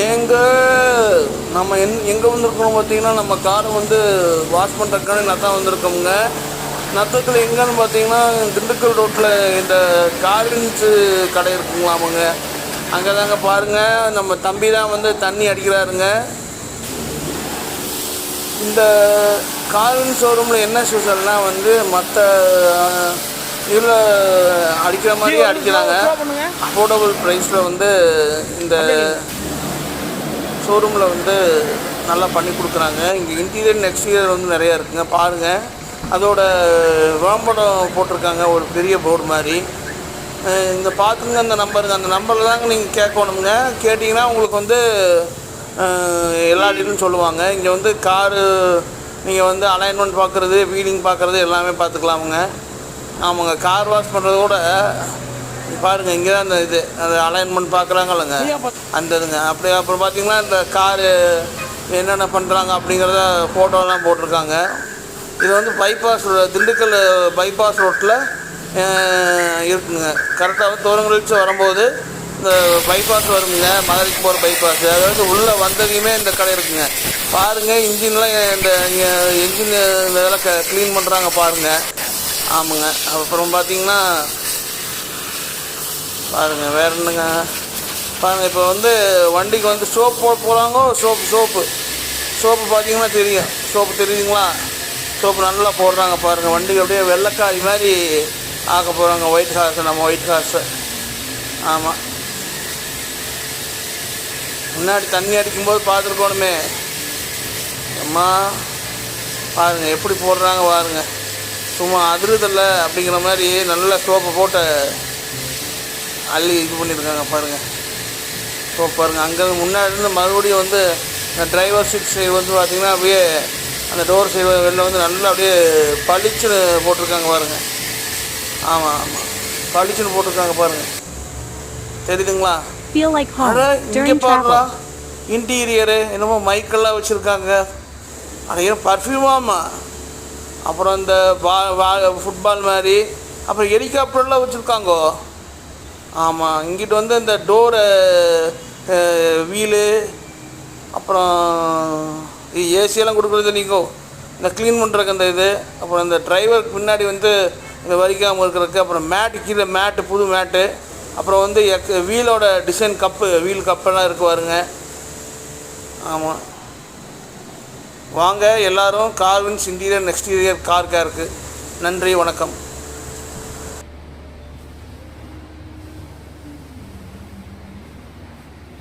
எங்க நம்ம என் எங்கே வந்திருக்கோம் பார்த்தீங்கன்னா நம்ம காரை வந்து வாஷ் பண்ணுறதுக்கான நத்தம் வந்திருக்கோமுங்க. நத்தத்தில் எங்கன்னு பார்த்தீங்கன்னா திண்டுக்கல் ரோட்டில் இந்த கார்வின்ஸு கடை இருக்குங்களாமுங்க. அங்கே தாங்க பாருங்கள் நம்ம தம்பி தான் வந்து தண்ணி அடிக்கிறாருங்க. இந்த கார்வின் ஷோரூமில் என்ன ஸ்பெஷல்னால் வந்து மற்ற இதில் அடிக்கிற மாதிரியே அடிக்கிறாங்க. அஃபோர்டபுள் ப்ரைஸில் வந்து இந்த ஷோரூமில் வந்து நல்லா பண்ணி கொடுக்குறாங்க. இங்கே இன்டீரியர் எக்ஸ்டீரியர் வந்து நிறையா இருக்குங்க. பாருங்கள் அதோட விளம்பரம் போட்டிருக்காங்க. ஒரு பெரிய போர்டு மாதிரி. இந்த பார்த்துங்க அந்த நம்பருங்க அந்த நம்பரில் தாங்க நீங்கள் கேட்கணுங்க. கேட்டிங்கன்னா உங்களுக்கு வந்து எல்லா டீலும் சொல்லுவாங்க. இங்கே வந்து காரு நீங்கள் வந்து அலைன்மெண்ட் பார்க்குறது வீலிங் பார்க்குறது எல்லாமே பார்த்துக்கலாமுங்க ஆமாங்க. கார் வாஷ் பண்ணுறதோட கூட பாருங்கள் இங்கே தான் அந்த இது அந்த அலைன்மெண்ட் பார்க்குறாங்கல்லங்க. அந்த இதுங்க அப்படி அப்புறம் பார்த்தீங்கன்னா இந்த காரு என்னென்ன பண்ணுறாங்க அப்படிங்கிறத ஃபோட்டோலாம் போட்டிருக்காங்க. இது வந்து பைபாஸ் திண்டுக்கல் பைபாஸ் ரோட்டில் இருக்குங்க. கரெக்டாக தோரங்கழிச்சு வரும்போது இந்த பைபாஸ் வருங்க மதுரைக்கு போகிற பைபாஸ் அதாவது உள்ளே வந்ததையுமே இந்த கடை இருக்குங்க. பாருங்கள் இன்ஜின்லாம் இந்த இன்ஜின் இதெல்லாம் க க்ளீன் பண்ணுறாங்க பாருங்கள் ஆமாங்க. அப்புறம் பார்த்தீங்கன்னா பாருங்க வேற என்னங்க? பாருங்க இப்போ வந்து வண்டிக்கு வந்து சோப்பு போட போகிறாங்க சோப்பு சோப்பு. சோப்பு பார்த்தீங்கன்னா தெரியும். சோப்பு தெரியுதுங்களா? சோப்பு நல்லா போடுறாங்க பாருங்கள் வண்டிக்கு அப்படியே வெள்ளைக்காய் மாதிரி ஆக்க போகிறாங்க ஒயிட் ஹார்ஸ் நம்ம ஒயிட் ஹார்ஸை ஆமாம் முன்னாடி தண்ணி அடிக்கும்போது பார்த்துருக்கோணுமே. அம்மா பாருங்க எப்படி போடுறாங்க பாருங்க. சும்மா அதிருதில்ல அப்படிங்கிற மாதிரி நல்லா சோப்பை போட்டு அள்ளி இது பண்ணியிருக்காங்க பாருங்க. சோப் பாருங்க அங்கே முன்னாடி இருந்து மறுபடியும் வந்து இந்த டிரைவர் சீட் சைடு வந்து பார்த்தீங்கன்னா அப்படியே அந்த டோர் சைடு வெளில வந்து நல்லா அப்படியே பளிச்சுன்னு போட்டிருக்காங்க பாருங்க. ஆமாம் ஆமாம் பளிச்சுன்னு போட்டிருக்காங்க பாருங்க. தெரியுதுங்களா? இங்கே travel. இன்டீரியரு என்னமோ மைக்கெல்லாம் வச்சுருக்காங்க. அது ஏன் பர்ஃப்யூமாமா அப்புறம் இந்த பா வா ஃபுட்பால் மாதிரி. அப்புறம் ஹெலிகாப்டர்லாம் வச்சுருக்காங்கோ. ஆமாம் இங்கிட்டு வந்து இந்த டோரு வீலு அப்புறம் ஏசியெல்லாம் கொடுக்குறது நீங்கள் இந்த க்ளீன் பண்ணுறக்கு அந்த இது அப்புறம் இந்த டிரைவருக்கு பின்னாடி வந்து இந்த வரிக்காமல் இருக்கிறதுக்கு அப்புறம் மேட்டு கீழே மேட்டு புது மேட்டு அப்புறம் வந்து எக் வீலோட டிசைன் கப்பு வீல் கப்பெல்லாம் இருக்கு பாருங்க. ஆமாம் வாங்க எல்லாரும் கார்வின்ஸ் இன்டீரியர் எக்ஸ்டீரியர் கார் கேருக்கு நன்றி வணக்கம்.